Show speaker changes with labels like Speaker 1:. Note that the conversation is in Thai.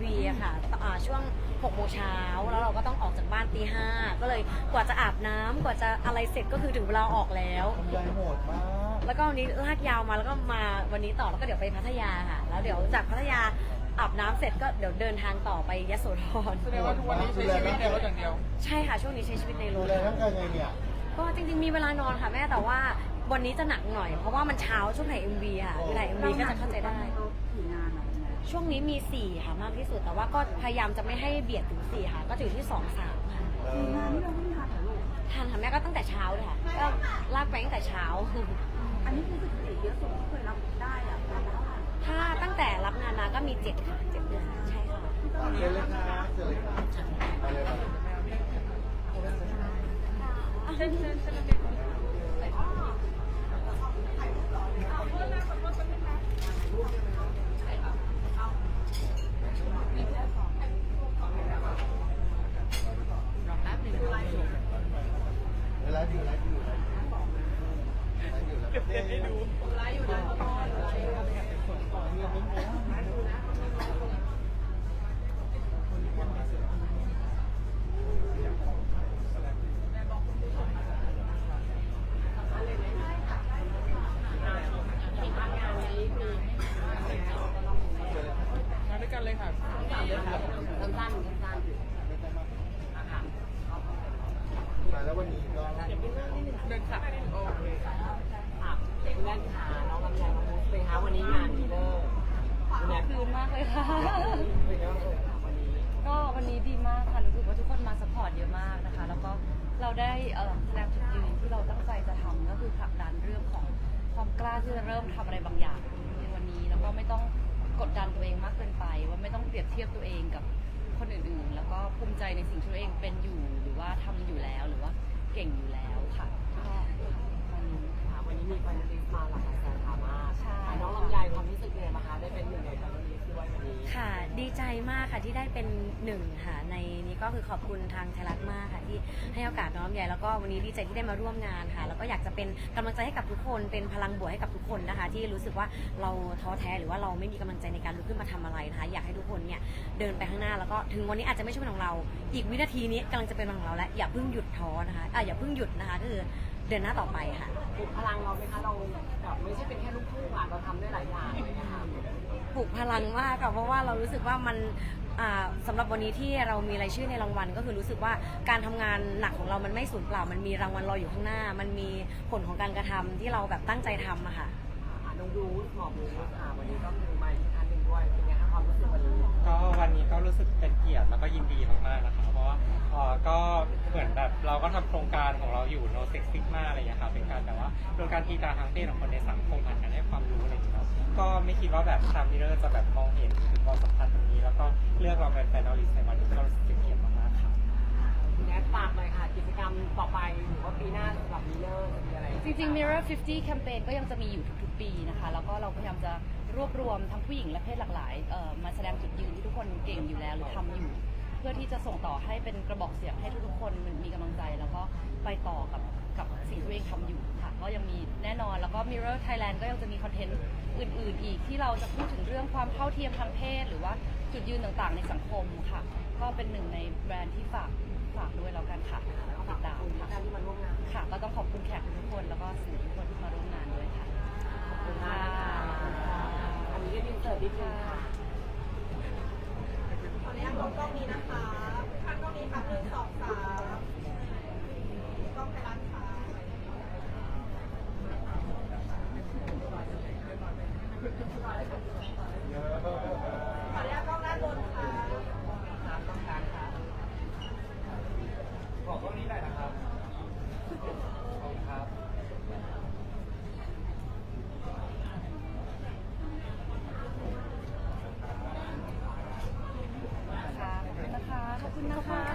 Speaker 1: MV อะค่ะอ่าช่วง6โมงเช้าแล้วเราก็ต้องออกจากบ้านตีห้าก็เลยกว่าจะอาบน้ำกว่าจะอะไรเสร็จก็คือถึงเวลาออกแล้ว
Speaker 2: ทำยายโหดมาก
Speaker 1: แล้วก็วันนี้ลากยาวมาแล้วก็มาวันนี้ต่อแล้วก็เดี๋ยวไปพัทยาค่ะ แล้วเดี๋ยวจากพัทยาอาบน้ำเสร็จก็เดี๋ยวเดินทางต่อไปยโสธร
Speaker 3: แสดงว่าทุกวันนี้ใช้ชีวิตในรถอย่างเดียว
Speaker 1: ใช่ค่ะช่วงนี้ใช้ชีวิตในร
Speaker 2: ดู
Speaker 1: ถ
Speaker 2: แลร่างกายไงเนี่ย
Speaker 1: ก็จริงๆมีเวลานอนค่ะแม่แต่ว่าวันนี้จะหนักหน่อยเพราะว่ามันเช้าช่วงถ่าย MV ค่ะคือถ่าย MV ก็จะเข้าใจได้ ช่วงนี้มี4ค่ะมากที่สุด แต่ว่าก็พยายามจะไม่ให้เบียดถึง4ค่ะ ก็จะอยู่ที่2 3ค่ะ
Speaker 2: เอ
Speaker 4: กี่
Speaker 2: องา
Speaker 4: นนี่เราไม่ทันเหรอลูก
Speaker 1: ทานค่ะแม่ก็ตั้งแต่เช้าเลยค่ะก็ลากไปตั้งแต่เช้า
Speaker 4: อันนี้คือสถิติเยอะสุดที่เคยรับได้อะงานละเท่าไหร่
Speaker 1: ถ้าตั้งแต่รับงานมาก็มี7ค่ะ7เดือนค่ะใช่ค่ะ
Speaker 2: เชิญเลยค่ะเชิญเลยค่ะไปเลยครั เวลาอยู่ไลฟ์อยู่ไลฟ์อยู่ไลฟ์อยู่แล้วก็ให้ดู
Speaker 3: มาด้วยกันเลยค่ะ
Speaker 2: มาแล้ววันนี้ก็
Speaker 3: เดินค่ะโอเค
Speaker 5: ค่ะคุณแม่ขาน้องลำไยน้องมุกเป็นคะวันนี้งานดีเลอร์คุณแม่
Speaker 6: คืนมากเลยค่ะ
Speaker 5: เป็นยังไงบ้างวันนี้
Speaker 6: ก็วันนี้ดีมากค่ะ รู้สึกว่าทุกคนมาสปอร์ตเยอะมากนะคะ แล้วก็เราได้แสดงจุดยืนที่เราตั้งใจจะทำก็คือผลักดันเรื่องของความกล้าที่จะเริ่มทำอะไรบางอย่างในวันนี้ แล้วก็ไม่ต้องกดดันตัวเองมากเกินไป ว่าไม่ต้องเปรียบเทียบตัวเองกับคนอื่นๆ แล้วก็ภูมิใจในสิ่งที่ตัวเองเป็นอยู่หรือว่าทำอยู่แล้ว
Speaker 5: ดีใจ
Speaker 1: มากค่ะที่ได้เป็นหนึ่งค่ะในนี้ก็คือขอบคุณทางไทยรัฐมากค่ะที่ให้โอกาสน้องลำไยแล้วก็วันนี้ดีใจที่ได้มาร่วมงานค่ะ แล้วก็อยากจะเป็นกำลังใจให้กับทุกคนเป็นพลังบวกให้กับทุกคนนะคะ ที่รู้สึกว่าเราท้อแท้หรือว่าเราไม่มีกำลังใจในการลุกขึ้นมาทำอะไรนะคะ อยากให้ทุกคนเนี่ยเดินไปข้างหน้าแล้วก็ถึงวันนี้อาจจะไม่ใช่วันของเรา อีกวินาทีนี้กำลังจะเป็นวันของเราแล้วอย่าเพิ่งหยุดท้อนะคะอะอย่าเพิ่งหยุดนะคะก็คือเดินหน้าต่อไปค่ะ
Speaker 5: ปลุกพลังเราไหมคะเราแบบไม่ใช่เป็นแค่ลูกทุ่ง ลุ
Speaker 1: กพลังมากค่ะเพราะว่าเรารู้สึกว่ามันอ่าสำหรับวันนี้ที่เรามีรายชื่อในรางวัล ก็คือรู้สึกว่าการทำงานหนักของเรามันไม่สูญเปล่า มันมีรางวัลรออยู่ข้างหน้า มันมีผลของการกระทำที่เราแบบตั้งใจทำอะค่ะ
Speaker 5: อะน้องดูหมอบูค่ะวันนี้ก็คือมาอีกท่านหนึ่งด้วยเป็นไงคะความรู้สึกวันนี้
Speaker 7: ก็วันนี้ก็รู้สึกเป็นเกียรติแล้วก็ยินดีมากๆนะคะเพราะว่าเอ่อก็เหมือนแบบเราก็ทำโครงการของเราอยู่ no sex stigma อะไรอย่างเงี้ย ค่ะเป็นการแบบว่าเป็นการทีตราทางเพศของคนในสังคมผ่านการให้ความรู้อะไรอย่างเงี้ยเนาะก็ไม่คิดว่าแบบทางมิเรอร์จะแบบมองเห็นถึงความสำคัญตรงนี้ แล้วก็เลือกเราเป็นแฟนอลิสในวันนี้ก็รู้สึกเป็นเกียรติมากๆค่ะ
Speaker 5: คุณแอดฝากหน่อยค่ะกิจกรรมต่อไปหรือว่าปีหน้าสำหรับมิเลอร์จะมีอะไร
Speaker 6: จริงๆ Mirror 50 แคมเปญก็ยังจะมีอยู่ทุกๆ ปีนะคะ แล้วก็เราพยายามจะรวบรวมทั้งผู้หญิงและเพศหลากหลายเอ่อมาแสดงจุดยืนที่ทุกคนเก่งอยู่แล้วหรือทำอยู่ เพื่อที่จะส่งต่อให้เป็นกระบอกเสียงให้ทุกๆคนมันมีกำลังใจ แล้วก็ไปต่อกับ กับสิ่งที่ตัวเองทำอยู่ค่ะ ก็ยังมีแน่นอนแล้วก็ Mirror Thailand ก็ยังจะมีคอนเทนต์อื่น ๆ อีกที่เราจะพูดถึงเรื่องความเท่าเทียมทางเพศ หรือว่าจุดยืนต่างๆ ในสังคมค่ะ ก็เป็นหนึ่งในแบรนด์ที่ฝากฝากด้วยแล้วกันค่ะติดตาม
Speaker 5: คุณ
Speaker 6: ค่ะ
Speaker 5: ที่มาร่วมงาน
Speaker 6: ค่ะ ก็ต้องขอบคุณแขกทุกคนแล้วก็สื่อทุกคนที่มาร่วมงานด้วยค่ะ
Speaker 5: ขอบคุณมากนะอันนี้ก็ยินเสิร์ตนิดนึงค่ะ
Speaker 4: ขออนุญาตกล้องด้าบนค่ะสามต้องการค่ะขอกล้อนี้ได้นะครับขอบคุณนะคะ
Speaker 7: ขอบคุณนะคะ